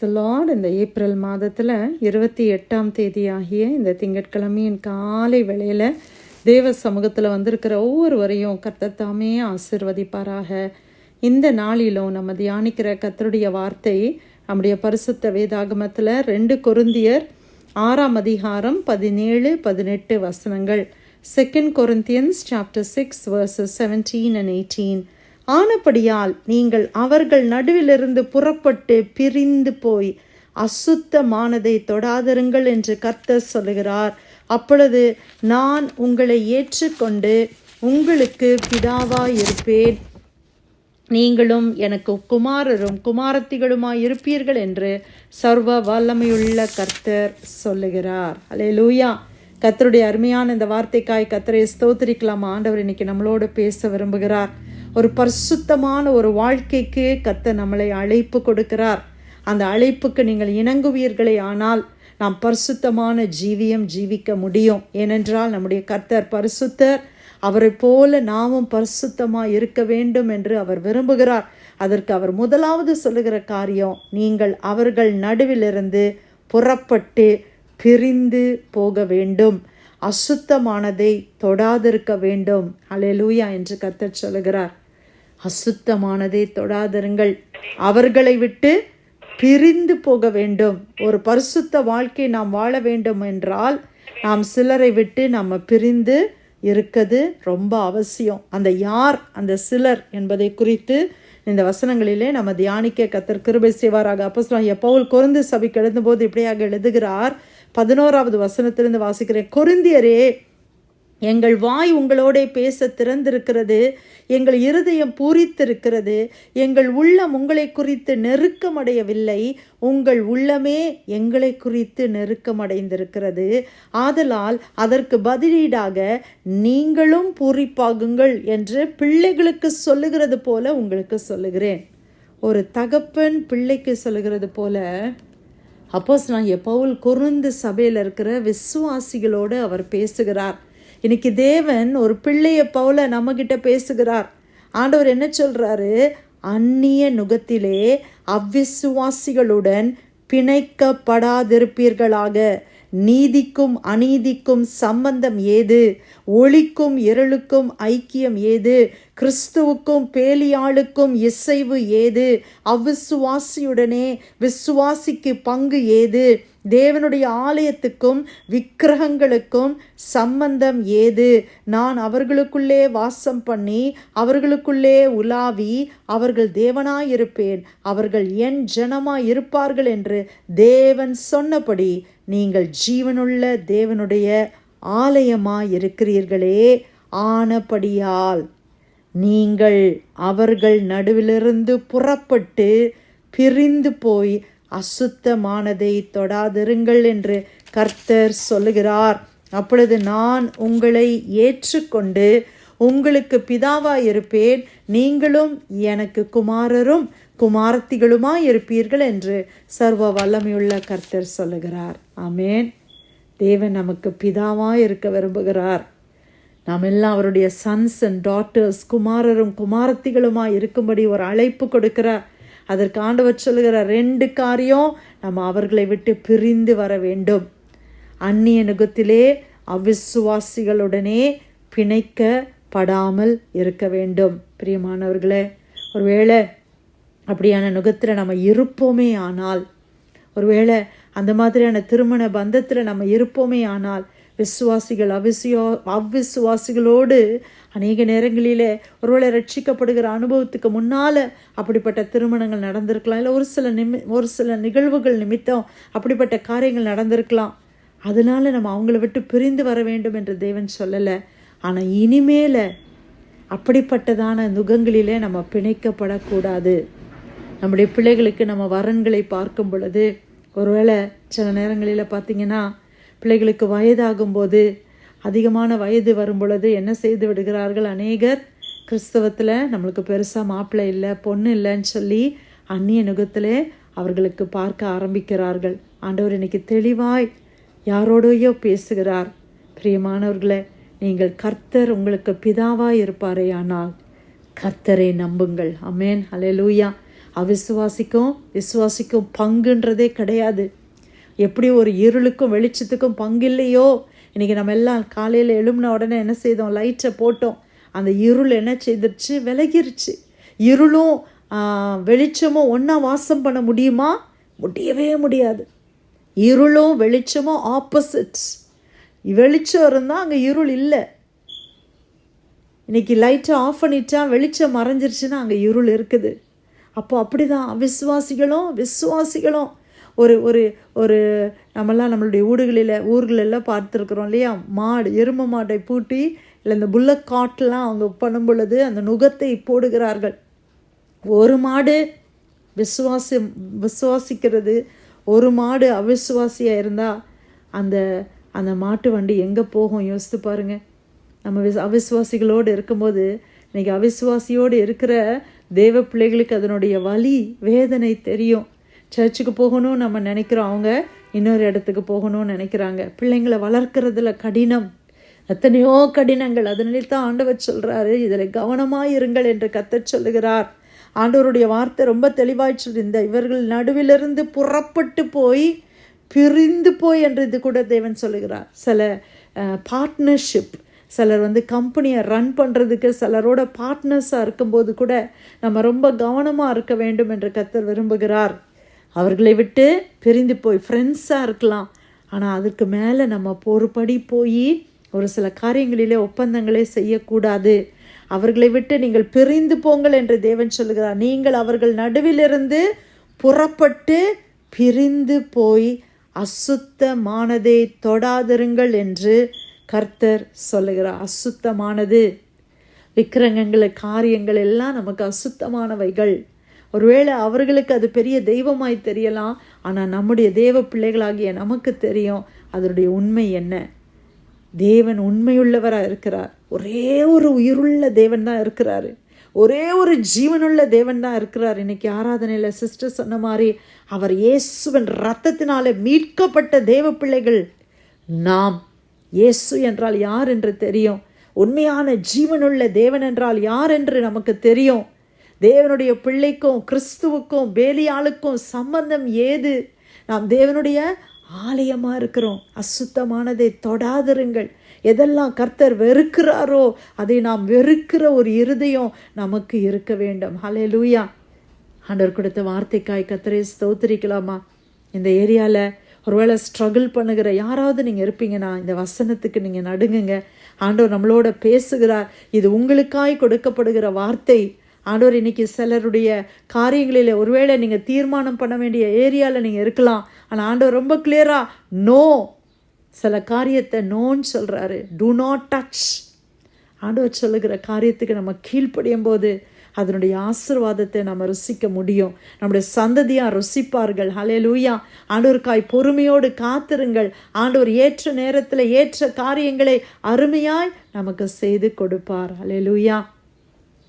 த Lord இந்த April மாதத்தில் இருபத்தி எட்டாம் தேதி ஆகிய இந்த திங்கட்கிழமையின் காலை வேளையில் தேவ சமூகத்தில் வந்திருக்கிற ஒவ்வொருவரையும் கர்த்தர் தாமே ஆசிர்வதிப்பாராக. இந்த நாளிலும் நம்ம தியானிக்கிற கர்த்தருடைய வார்த்தை நம்முடைய பரிசுத்த வேதாகமத்தில் ரெண்டு கொருந்தியர் ஆறாம் அதிகாரம் பதினேழு பதினெட்டு வசனங்கள். Second Corinthians chapter six verses seventeen and eighteen ஆனபடியால் நீங்கள் அவர்கள் நடுவிலிருந்து புறப்பட்டு பிரிந்து போய் அசுத்தமானதை தொடாதிருங்கள் என்று கர்த்தர் சொல்லுகிறார். அப்பொழுது நான் உங்களை ஏற்றுக்கொண்டு உங்களுக்கு பிதாவாய் இருப்பேன் நீங்களும் எனக்கு குமாரரும் குமாரத்திகளுமாய் இருப்பீர்கள் என்று சர்வ வல்லமையுள்ள கர்த்தர் சொல்லுகிறார். அலே லூயா கர்த்தருடைய அருமையான இந்த வார்த்தைக்காய் கத்தரை ஸ்தோத்திரிக்கலாம். ஆண்டவர் இன்னைக்கு நம்மளோட பேச விரும்புகிறார். ஒரு பரிசுத்தமான ஒரு வாழ்க்கைக்கு கத்த நம்மளை அழைப்பு கொடுக்கிறார். அந்த அழைப்புக்கு நீங்கள் இணங்குவீர்களே ஆனால் நாம் பரிசுத்தமான ஜீவியம் ஜீவிக்க முடியும். ஏனென்றால் நம்முடைய கர்த்தர் பரிசுத்தர். அவரை போல நாமும் பரிசுத்தமாக இருக்க வேண்டும் என்று அவர் விரும்புகிறார். அதற்கு அவர் முதலாவது சொல்லுகிற காரியம் நீங்கள் அவர்கள் நடுவிலிருந்து புறப்பட்டு பிரிந்து போக வேண்டும். அசுத்தமானதை தொடாதிருக்க வேண்டும். அலையலூயா என்று கத்தர் சொல்லுகிறார். அசுத்தமானதை தொடாதருங்கள். அவர்களை விட்டு பிரிந்து போக வேண்டும். ஒரு பரிசுத்த வாழ்க்கை நாம் வாழ வேண்டும் என்றால் நாம் சிலரை விட்டு நம்ம பிரிந்து இருக்கிறது ரொம்ப அவசியம். அந்த யார் அந்த சிலர் என்பதை குறித்து இந்த வசனங்களிலே நம்ம தியானிக்க கத்தர் கிருபை செய்வாராக. அப்போ பவுல் குறைந்து சபைக்கு எழுதும்போது இப்படியாக எழுதுகிறார். பதினோராவது வசனத்திலிருந்து வாசிக்கிறேன். கொருந்தியரே எங்கள் வாய் உங்களோட பேச திறந்திருக்கிறது எங்கள் இருதயம் பூரித்திருக்கிறது எங்கள் உள்ளம் உங்களை குறித்து நெருக்கமடையவில்லை உங்கள் உள்ளமே எங்களை குறித்து நெருக்கமடைந்திருக்கிறது. ஆதலால் அதற்கு பதிலீடாக நீங்களும் பூரிப்பாகுங்கள் என்று பிள்ளைகளுக்கு சொல்லுகிறது போல உங்களுக்கு சொல்லுகிறேன். ஒரு தகப்பன் பிள்ளைக்கு சொல்லுகிறது போல அப்போஸ் நான் எப்பவுல் குறுந்து சபையில் இருக்கிற விசுவாசிகளோடு அவர் பேசுகிறார். இன்னைக்கு தேவன் ஒரு பிள்ளைய போல நம்மகிட்ட பேசுகிறார். ஆண்டவர் என்ன சொல்றாரு? அந்நிய நுகத்திலே அவ்விசுவாசிகளுடன் பிணைக்கப்படாதிருப்பீர்களாக. நீதிக்கும் அநீதிக்கும் சம்பந்தம் ஏது? ஒளிக்கும் இருளுக்கும் ஐக்கியம் ஏது? கிறிஸ்துவுக்கும் பேலியாளுக்கும் இசைவு ஏது? அவ்விசுவாசியுடனே விசுவாசிக்கு பங்கு ஏது? தேவனுடைய ஆலயத்துக்கும் விக்கிரகங்களுக்கும் சம்பந்தம் ஏது? நான் அவர்களுக்குள்ளே வாசம் பண்ணி அவர்களுக்குள்ளே உலாவி அவர்கள் தேவனாயிருப்பேன். அவர்கள் என் ஜனமாய் இருப்பார்கள் என்று தேவன் சொன்னபடி நீங்கள் ஜீவனுள்ள தேவனுடைய ஆலயமாய் இருக்கிறீர்களே ஆனபடியால் நீங்கள் அவர்கள் நடுவிலிருந்து புறப்பட்டு பிரிந்து போய் அசுத்தமானதை தொடாதிருங்கள் என்று கர்த்தர் சொல்லுகிறார். அப்பொழுது நான் உங்களை ஏற்றுக்கொண்டு உங்களுக்கு பிதாவாய் இருப்பேன் நீங்களும் எனக்கு குமாரரும் குமாரத்திகளுமாய் இருப்பீர்கள் என்று சர்வ வல்லமையுள்ள கர்த்தர் சொல்லுகிறார். ஆமேன். தேவன் நமக்கு பிதாவாய் இருக்க விரும்புகிறார். நாம் எல்லாம் அவருடைய சன்ஸ் அண்ட் டாட்டர்ஸ் குமாரரும் குமாரத்திகளுமாய் இருக்கும்படி ஒரு அழைப்பு கொடுக்கிறார். அதற்கு ஆண்டவர் சொல்லுகிற ரெண்டு காரியம் நம்ம அவர்களை விட்டு பிரிந்து வர வேண்டும். அந்நிய நுகத்திலே அவிசுவாசிகளுடனே பிணைக்கப்படாமல் இருக்க வேண்டும். பிரியமானவர்களே ஒருவேளை அப்படியான நுகத்தில் நம்ம இருப்போமே ஆனால் ஒருவேளை அந்த மாதிரியான திருமண பந்தத்தில் நம்ம இருப்போமே ஆனால் விசுவாசிகள் அவிசுவா அவ்விசுவாசிகளோடு அநேக நேரங்களிலே ஒருவேளை ரட்சிக்கப்படுகிற அனுபவத்துக்கு முன்னால் அப்படிப்பட்ட திருமணங்கள் நடந்திருக்கலாம். இல்லை ஒரு சில நிமி ஒரு சில நிகழ்வுகள் நிமித்தம் அப்படிப்பட்ட காரியங்கள் நடந்திருக்கலாம். அதனால நம்ம அவங்கள விட்டு பிரிந்து வர வேண்டும் என்று தேவன் சொல்லலை. ஆனால் இனிமேல அப்படிப்பட்டதான நுகங்களிலே நம்ம பிணைக்கப்படக்கூடாது. நம்முடைய பிள்ளைகளுக்கு நம்ம வரன்களை பார்க்கும் பொழுது ஒருவேளை சில நேரங்களில் பார்த்திங்கன்னா பிள்ளைகளுக்கு வயதாகும்போது அதிகமான வயது வரும் பொழுது என்ன செய்து விடுகிறார்கள்? அநேகர் கிறிஸ்தவத்தில் நம்மளுக்கு பெருசாக மாப்பிள்ளை இல்லை பொண்ணு இல்லைன்னு சொல்லி அந்நிய நுகத்திலே அவர்களுக்கு பார்க்க ஆரம்பிக்கிறார்கள். ஆண்டவர் இன்னைக்கு தெளிவாய் யாரோடையோ பேசுகிறார். பிரியமானவர்களே நீங்கள் கர்த்தர் உங்களுக்கு பிதாவாய் இருப்பாரே ஆனால் கர்த்தரை நம்புங்கள். அமேன் அலே லூயா அவிசுவாசிக்கும் விசுவாசிக்கும் பங்குன்றதே கிடையாது. எப்படி ஒரு இருளுக்கும் வெளிச்சத்துக்கும் பங்கு இல்லையோ இன்றைக்கி நம்ம எல்லாம் காலையில் எழும்பின உடனே என்ன செய்தோம்? லைட்டை போட்டோம். அந்த இருள் என்ன செய்திருச்சு? விலகிருச்சு. இருளும் வெளிச்சமும் ஒன்றா வாசம் பண்ண முடியுமா? முடியவே முடியாது. இருளும் வெளிச்சமும் ஆப்போசிட்ஸ் வெளிச்சம் இருந்தால் அங்கே இருள் இல்லை. இன்னைக்கு லைட்டை ஆஃப் பண்ணிட்டா வெளிச்சம் மறைஞ்சிருச்சுன்னா அங்கே இருள் இருக்குது. அப்போ அப்படிதான். அவிசுவாசிகளும் விசுவாசிகளும் ஒரு ஒரு ஒரு நம்மளாம் நம்மளுடைய ஊடுகளில் ஊர்களெல்லாம் பார்த்துருக்குறோம் இல்லையா? மாடு எரும மாட்டை பூட்டி இல்லை இந்த புல்லக் காட்டெலாம் அவங்க பண்ணும் பொழுது அந்த நுகத்தை போடுகிறார்கள். ஒரு மாடு விசுவாசி விசுவாசிக்கிறது ஒரு மாடு அவிசுவாசியாக இருந்தால் அந்த அந்த மாட்டு வண்டி எங்கே போகும்? யோசித்து பாருங்கள் நம்ம விஸ் அவிசுவாசிகளோடு இருக்கும்போது இன்றைக்கி அவிசுவாசியோடு இருக்கிற தேவ பிள்ளைகளுக்கு அதனுடைய வலி வேதனை தெரியும். சர்ச்சுக்கு போகணும்னு நம்ம நினைக்கிறோம் அவங்க இன்னொரு இடத்துக்கு போகணும்னு நினைக்கிறாங்க. பிள்ளைங்களை வளர்க்குறதுல கடினம். எத்தனையோ கடினங்கள். அதனால தான் ஆண்டவர் சொல்கிறாரு இதில் கவனமாக இருங்கள் என்று கத்தச் சொல்லுகிறார். ஆண்டவருடைய வார்த்தை ரொம்ப தெளிவாய்ச்சல் இந்த இவர்கள் நடுவிலிருந்து புறப்பட்டு போய் பிரிந்து போய் என்று இது கூட தேவன் சொல்லுகிறார். சில பார்ட்னர்ஷிப் சிலர் வந்து கம்பெனியை ரன் பண்ணுறதுக்கு சிலரோட பார்ட்னர்ஸாக இருக்கும்போது கூட நம்ம ரொம்ப கவனமாக இருக்க வேண்டும் என்று கத்தர் விரும்புகிறார். அவர்களை விட்டு பிரிந்து போய் ஃப்ரெண்ட்ஸாக இருக்கலாம். ஆனால் அதுக்கு மேலே நம்ம பொறுப்படி போய் ஒரு சில காரியங்களிலே ஒப்பந்தங்களே செய்யக்கூடாது. அவர்களை விட்டு நீங்கள் பிரிந்து போங்கள் என்று தேவன் சொல்லுகிறார். நீங்கள் அவர்கள் நடுவிலிருந்து புறப்பட்டு பிரிந்து போய் அசுத்தமானதை தொடாதிருங்கள் என்று கர்த்தர் சொல்லுகிறார். அசுத்தமானது. விக்கிரகங்கள் காரியங்கள் எல்லாம் நமக்கு அசுத்தமானவைகள். ஒருவேளை அவர்களுக்கு அது பெரிய தெய்வமாய் தெரியலாம் ஆனால் நம்முடைய தேவ பிள்ளைகளாகிய நமக்கு தெரியும் அதனுடைய உண்மை என்ன. தேவன் உண்மையுள்ளவராக இருக்கிறார். ஒரே ஒரு உயிருள்ள தேவன் தான் இருக்கிறாரு. ஒரே ஒரு ஜீவனுள்ள தேவன் தான் இருக்கிறார். இன்னைக்கு ஆராதனையில் சிஸ்டர் சொன்ன மாதிரி அவர் இயேசுவின் ரத்தத்தினாலே மீட்கப்பட்ட தேவ பிள்ளைகள் நாம். இயேசு என்றால் யார் என்று தெரியும். உண்மையான ஜீவனுள்ள தேவன் என்றால் யார் என்று நமக்கு தெரியும். தேவனுடைய பிள்ளைக்கும் கிறிஸ்துவுக்கும் பேலியாளுக்கும் சம்பந்தம் ஏது? நாம் தேவனுடைய ஆலயமாக இருக்கிறோம். அசுத்தமானதை தொடாதிருங்கள். எதெல்லாம் கர்த்தர் வெறுக்கிறாரோ அதை நாம் வெறுக்கிற ஒரு இருதயம் நமக்கு இருக்க வேண்டும். ஹலே லூயா ஆண்டவர் கொடுத்த வார்த்தைக்காய் கத்தரே ஸ்தோத்திரிக்கலாமா? இந்த ஏரியாவில் ஒருவேளை ஸ்ட்ரகிள் பண்ணுகிற யாராவது நீங்கள் இருப்பீங்கன்னா இந்த வசனத்துக்கு நீங்கள் நடுங்குங்க. ஆண்டவர் நம்மளோட பேசுகிறார். இது உங்களுக்காய் கொடுக்கப்படுகிற வார்த்தை. ஆண்டவர் இன்னைக்கு சிலருடைய காரியங்களில் ஒருவேளை நீங்கள் தீர்மானம் பண்ண வேண்டிய ஏரியாவில் நீங்கள் இருக்கலாம். ஆனால் ஆண்டவர் ரொம்ப கிளியராக நோ சில காரியத்தை நோன்னு சொல்கிறாரு டூ நாட் டச் ஆண்டவர் சொல்லுகிற காரியத்துக்கு நம்ம கீழ்ப்படியும் போது அதனுடைய ஆசிர்வாதத்தை நம்ம ருசிக்க முடியும். நம்முடைய சந்ததியாக ருசிப்பார்கள். ஹலே லூயா ஆண்டவருக்காய் பொறுமையோடு காத்திருங்கள். ஆண்டவர் ஏற்ற நேரத்தில் ஏற்ற காரியங்களை அருமையாய் நமக்கு செய்து கொடுப்பார். ஹலே லூயா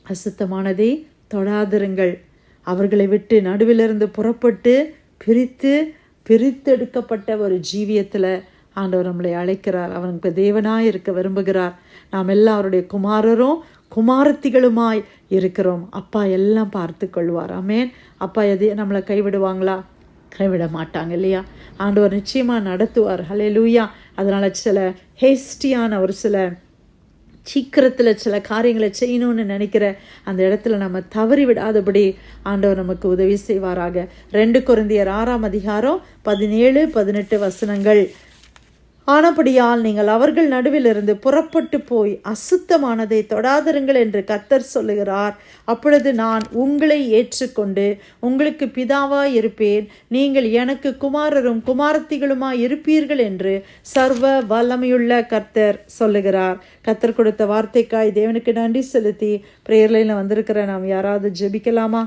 அசுத்தமானதை தொடாதிருங்கள். அவர்களை விட்டு நடுவிலிருந்து புறப்பட்டு பிரித்து பிரித்தெடுக்கப்பட்ட ஒரு ஜீவியத்தில் ஆண்டவர் நம்மளை அழைக்கிறார். அவனுக்கு தேவனாய் இருக்க விரும்புகிறார். நாம் எல்லாருடைய குமாரரும் குமாரத்திகளுமாய் இருக்கிறோம். அப்பா எல்லாம் பார்த்து கொள்வார். அமேன் அப்பா எது நம்மளை கைவிடுவாங்களா? கைவிட மாட்டாங்க இல்லையா? ஆண்டவர் நிச்சயமாக நடத்துவார். ஹலே லூயா அதனால் சில ஹேஸ்டியான ஒரு சில சீக்கிரத்தில் சில காரியங்களை செய்யணும்னு நினைக்கிற அந்த இடத்துல நம்ம தவறி விடாதபடி ஆண்டவர் நமக்கு உதவி செய்வாராக. ரெண்டு குருந்தியர் ஆறாம் அதிகாரம் பதினேழு பதினெட்டு வசனங்கள். ஆனபடியால் நீங்கள் அவர்கள் நடுவிலிருந்து புறப்பட்டு போய் அசுத்தமானதை தொடாதிருங்கள் என்று கர்த்தர் சொல்லுகிறார். அப்பொழுது நான் உங்களை ஏற்றுக்கொண்டு உங்களுக்கு பிதாவாய் இருப்பேன் நீங்கள் எனக்கு குமாரரும் குமாரத்திகளுமாய் இருப்பீர்கள் என்று சர்வ வல்லமையுள்ள கர்த்தர் சொல்லுகிறார். கர்த்தர் கொடுத்த வார்த்தைக்காய் தேவனுக்கு நன்றி செலுத்தி பிரேயர்லையில் வந்திருக்கிற நாம் யாராவது ஜெபிக்கலாமா?